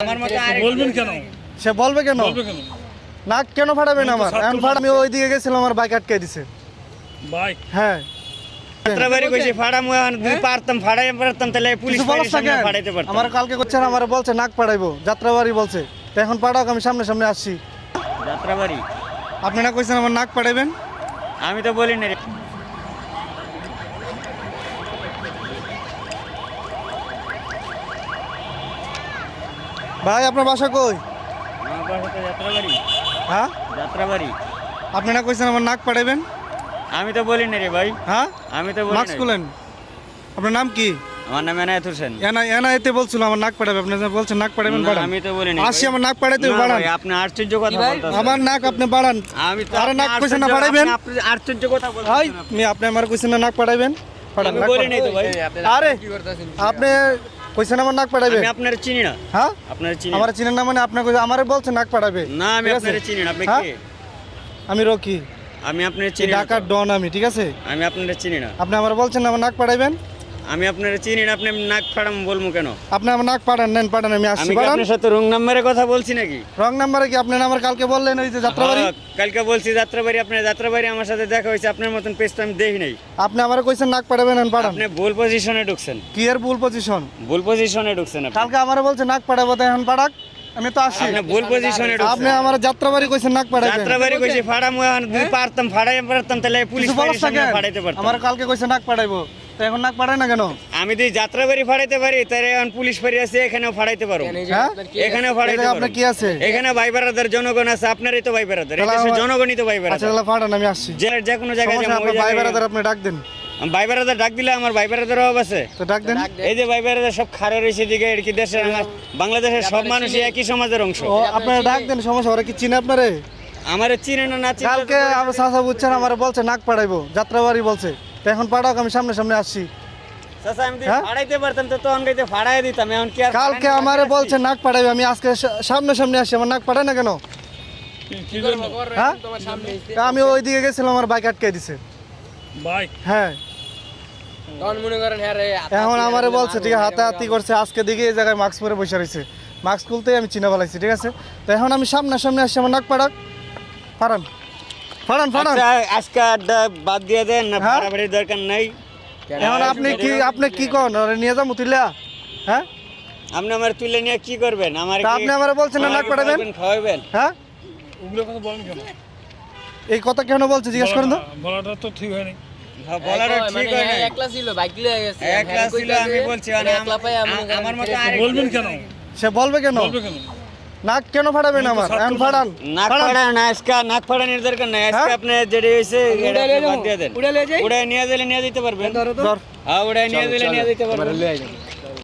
আমার মতো আরেক বলবেন কেন? সে বলবে কেন? নাক কেন ফাটাবেন আমার? ফাটা আমি ওই দিকে গেছিলাম আমার বাইক আটকে দিছে। বাইক হ্যাঁ। পারতাম আমার কালকে করছেন আমার বলছে নাক পাড়াইবো যাত্রাবাড়ি বলছে। তো এখন আমি সামনে সামনে আসছি। যাত্রাবাড়ি? আপনি না কইছেন আমার নাক পাড়াইবেন আমি তো বলি না ভাই আপনার বাসা কই? হ্যাঁ? যাত্রাবাড়ি। আপনি না কইছেন আমার নাক পাড়াইবেন? আমি তো বলি না রে ভাই। হ্যাঁ? আমি তো বলি মাস্ক খুলেন আপনার নাম কি? আমার নাম এনায়েত হোসেন। এনা এনা এতে বলছিল আমার নাক পাড়াবে। আপনি যে বলছেন নাক পাড়াবেন না, বাড়ান আমি তো বলি না আসি আমার নাক পাড়াইতে না বাড়ান ভাই, আপনি আশ্চর্য কথা বলতেছেন। আমার নাক আপনি বাড়ান আমি তো আরে নাক কইছেন না বাড়াইবেন? আপনি আশ্চর্য কথা বলছেন ভাই আপনি। আমার কইছেন না নাক পাড়াইবেন? পাড়ান, আমি নাক বলি পাড়ান। নাই তো ভাই। আরে আপনি কইছেন আমার নাক পাঠাবে আমি আপনার চিনি না। হ্যাঁ? আপনার চিনি আমার। চিনেন না মানে আপনি কইছেন আমারে বলছে নাক পাঠাবে না আমি আপনার চিনি না। আপনি হ্যাঁ? কে? আমি রকি। আমি আপনার চিনি ঢাকার ডন আমি ঠিক আছে? আমি আপনার চিনি না। আপনি আমার বলছেন আমার নাক পাড়াইবেন? আমি আপনার চিনি না আপনি নাক ফাড়াম বলব কেন? আপনি আমার নাক পাড়ান নেন পাড়ান আমি আসছি আমি কি পাড়ান আপনার সাথে রং নাম্বারে কথা বলছি নাকি? রং নাম্বারে কি আপনি আমার কালকে বললেন ওই যে যাত্রাবাড়ি? হ্যাঁ, কালকে বলছি যাত্রাবাড়ি আপনার যাত্রাবাড়ি আমার সাথে দেখা হয়েছে আপনার মতন পেজ তো আমি দেখি নাই। আপনি আমার কইছেন নাক পাড়াবেন নেন পাড়ান আপনি ভুল পজিশনে ঢুকছেন। কি এর ভুল পজিশন ভুল পজিশনে ঢুকছেন আপনি। কালকে আমারে বলছে নাক পাড়াবো তো এখন পাড়াক আমি তো আসছি। আপনি ভুল পজিশনে আপনি ঢুকছেন আমার যাত্রাবাড়ি কইছেন নাক পাড়াবেন যাত্রাবাড়ি কইছি ফাড়ামু এখন যদি পারতাম ফাড়াই পারতাম তাহলে পুলিশ কিছু ফাঁড়ির সামনে? ফাড়াইতে পারতাম। আমার কালকে কইছে নাক পাড়াইবো তো এখন নাক পাড়ায় না কেন? আমি যদি যাত্রাবাড়ি ফাড়াইতে পারি তাহলে এখন পুলিশ ফাঁড়ি আছে এখানেও ফাড়াইতে পারো। হ্যাঁ? এখানেও ফাড়াইতে পারো। আপনার কি আছে? এখানে ভাই বেড়াদার জনগণ আছে আপনারই তো ভাই বেড়াদার এদেশের জনগণই তো ভাই আচ্ছা তাহলে ফাড়ান আমি আসছি। জেলার যে কোনো জায়গায় যাব, ভাই বেড়াদার আপনি ডাক দেন। ভাই বেড়াদার ডাক দিলে আমার ভাই বেড়াদার অভাব আছে। তো ডাক দেন। এই যে ভাই বেড়াদার সব খারে রয়েছে দিকে আর কি দেশের বাংলাদেশের সব মানুষই একই সমাজের অংশ। আপনারা ডাক দেন সমস্যা ওরা কি চিনে আপনারে? আমার চিনে না না চিনে কালকে আমার চাচা বুঝছেন আমার বলছে নাক পাড়াইবো যাত্রাবাড়ি বলছে। তো এখন পাড়াক আমি সামনে সামনে আসছি হ্যাঁ? কালকে আমারে বলছে নাক পাড়াইবে আমি আজকে সামনে সামনে আসছি আমার নাক পাড়ায় না কেন? কি- কি জন্য হ্যাঁ? তা আমি ওই দিকে গেছিলাম আমার বাইক আটকে দিছে। বাইক? হ্যাঁ। মনে হ্যাঁ এখন আমারে বলছে ঠিক আছে হাতাহাতি করছে আজকে দিকে এই জায়গায় মাস্ক পরে বসে রয়েছে। মাস্ক খুলতেই আমি চিনে ফেলাইছি ঠিক আছে? তো এখন আমি সামনে সামনে আসছি আমার নাক পাড়াক। ফাড়ান ফাড়ান ফাড়ান। আচ্ছা, আজকে আড্ডা বাদ দিয়ে দেন না হ্যাঁ? দরকার নাই। এখন আপনি কি আপনি কি কন ওরে নিয়ে যাব তুইলা? হ্যাঁ? আপনি আমার তুলে নিয়ে কি করবেন? আমার আপনি আমারে বলছেন না নাক পাঠাবেন খাওয়াবেন হ্যাঁ? ওগুলো কথা বলেন কেন? এই কথা কেন বলছে জিজ্ঞেস করেন তো। বলাটা- তো ঠিক হয়নি। হ্যাঁ, ঠিক হয় নাই একলা ছিল বাইক লিয়ে গেছে। একলা ছিল আমি বলছি মানে একলা পাই আমি আম- আমার মতো আরেক বলবেন কেন? সে বলবে কেন? বলবে কেন? নাক কেন ফাটাবেন আমার? এখন ফাটান। নাক ফাটান। ফাড়া না আজকে নাক ফাড়ানোর দরকার নাই। আজকে হ্যাঁ? আপনি যেটা হয়েছে এটা আপনি বাদ দিয়ে দেন। উড়ে লিয়ে যাই। উড়ায় নিয়ে দিলে নিয়ে দিতে পারবেন। ধর হ্যাঁ উড়ায় নিয়ে দিলে নিয়ে দিতে পারবেন।